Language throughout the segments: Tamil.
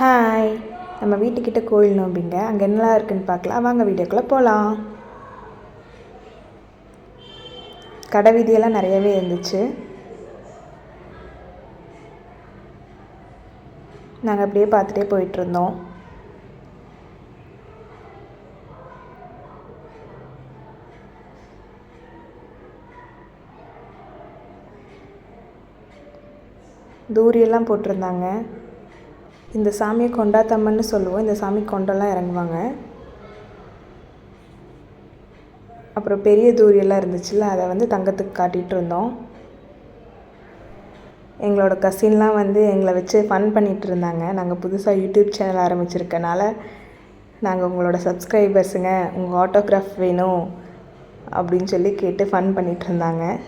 ஹாய் நம்ம வீட்டுக்கிட்ட கோயில் நோம்பிங்க. அங்கே என்னலாம் இருக்குன்னு பார்க்கலாம். வாங்க வீடியோக்குள்ளே போகலாம் கடை வீதியெல்லாம் நிறையவே இருந்துச்சு. நாங்கள் அப்படியே பார்த்துட்டே போயிட்டுருந்தோம். தூரியெல்லாம் போட்டிருந்தாங்க. இந்த சாமியை கொண்டாத்தம்மன்னு சொல்லுவோம். இந்த சாமி கொண்டெல்லாம் இறங்குவாங்க. அப்புறம் பெரிய தூரியெல்லாம் இருந்துச்சுல்ல அதை வந்து தங்கத்துக்கு காட்டிகிட்டு இருந்தோம். எங்களோட கசின்லாம் வந்து எங்களை வச்சு ஃபன் பண்ணிகிட்டு இருந்தாங்க. நாங்கள் புதுசாக யூடியூப் சேனல் ஆரம்பிச்சிருக்கனால நாங்கள் உங்களோட சப்ஸ்கிரைபர்ஸுங்க உங்கள் ஆட்டோகிராஃப் வேணும் அப்படின்னு சொல்லி கேட்டு ஃபன் பண்ணிகிட்டு இருந்தாங்க.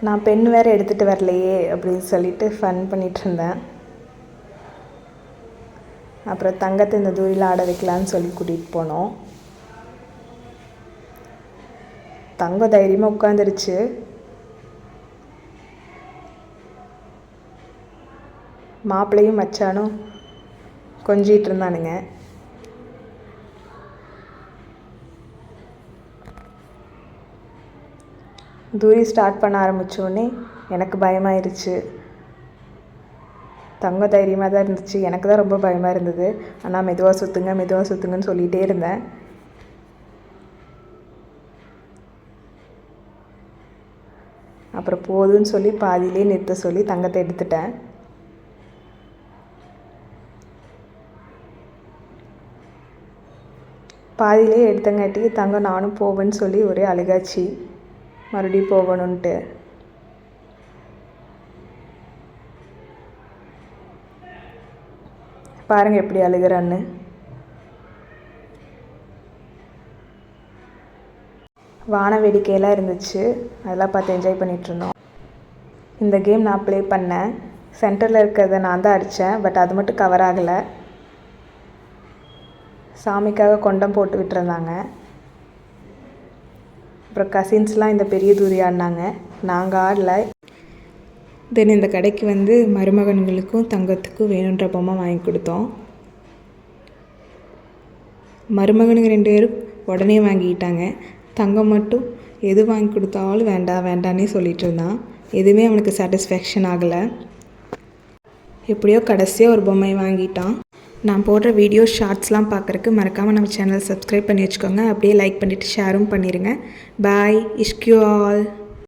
நான் பெண் வேறு எடுத்துகிட்டு வரலையே அப்படின்னு சொல்லிட்டு ஃபன் பண்ணிகிட்டு இருந்தேன். அப்புறம் தங்கத்தை இந்த தூரியில் ஆட வைக்கலான்னு சொல்லி கூட்டிகிட்டு போனோம். தங்கம் தைரியமாக உட்காந்துருச்சு மாப்பிள்ளையும் மச்சானும் கொஞ்சிட்டு இருந்தானுங்க. தூரி ஸ்டார்ட் பண்ண ஆரம்பித்தோடனே எனக்கு பயமாயிருச்சு. தங்க தைரியமாக தான் இருந்துச்சு. எனக்கு தான் ரொம்ப பயமாக இருந்தது. ஆனால் மெதுவாக சுற்றுங்க மெதுவாக சுற்றுங்கன்னு சொல்லிகிட்டே இருந்தேன். அப்புறம் போதுன்னு சொல்லி பாதியிலே நிறுத்த சொல்லி தங்கத்தை எடுத்துட்டேன். பாதியிலே எடுத்தங்காட்டி தங்கம் நானும் போவேன்னு சொல்லி ஒரே அழுகாச்சு. மறுபடியும் போகணுன்ட்டு பாருங்கள் எப்படி அழுகிறான்னு. வான வேடிக்கையெல்லாம் இருந்துச்சு. அதெல்லாம் பார்த்து என்ஜாய் பண்ணிகிட்ருந்தோம் இந்த கேம் நான் ப்ளே பண்ணேன். சென்டரில் இருக்கிறத நான் தான் அடித்தேன். பட் அது மட்டும் கவர் ஆகலை. சாமிக்காக கொண்டம் போட்டு விட்டுருந்தாங்க. அப்புறம் கசின்ஸ்லாம் இந்த பெரிய தூரி ஆடினாங்க. நாங்கள் ஆடல. தென் இந்த கடைக்கு வந்து மருமகன்களுக்கும் தங்கத்துக்கும் வேணுன்ற பொம்மை வாங்கி கொடுத்தோம். மருமகனுங்க ரெண்டு பேரும் உடனே வாங்கிக்கிட்டாங்க. தங்கம் மட்டும் எது வாங்கி கொடுத்தாலும் வேண்டாம் வேண்டான்னே சொல்லிட்டு இருந்தான். எதுவுமே அவனுக்கு சாட்டிஸ்ஃபேக்ஷன் ஆகலை. எப்படியோ கடைசியாக ஒரு பொம்மை வாங்கிட்டான். நான் போடுற வீடியோ ஷார்ட்ஸ்லாம் பார்க்குறக்கு மறக்காமல் நம்ம சேனல் சப்ஸ்கிரைப் பண்ணி வச்சுக்கோங்க. அப்படியே லைக் பண்ணிவிட்டு ஷேரும் பண்ணிடுங்க பாய் இஷ்கியூ ஆல்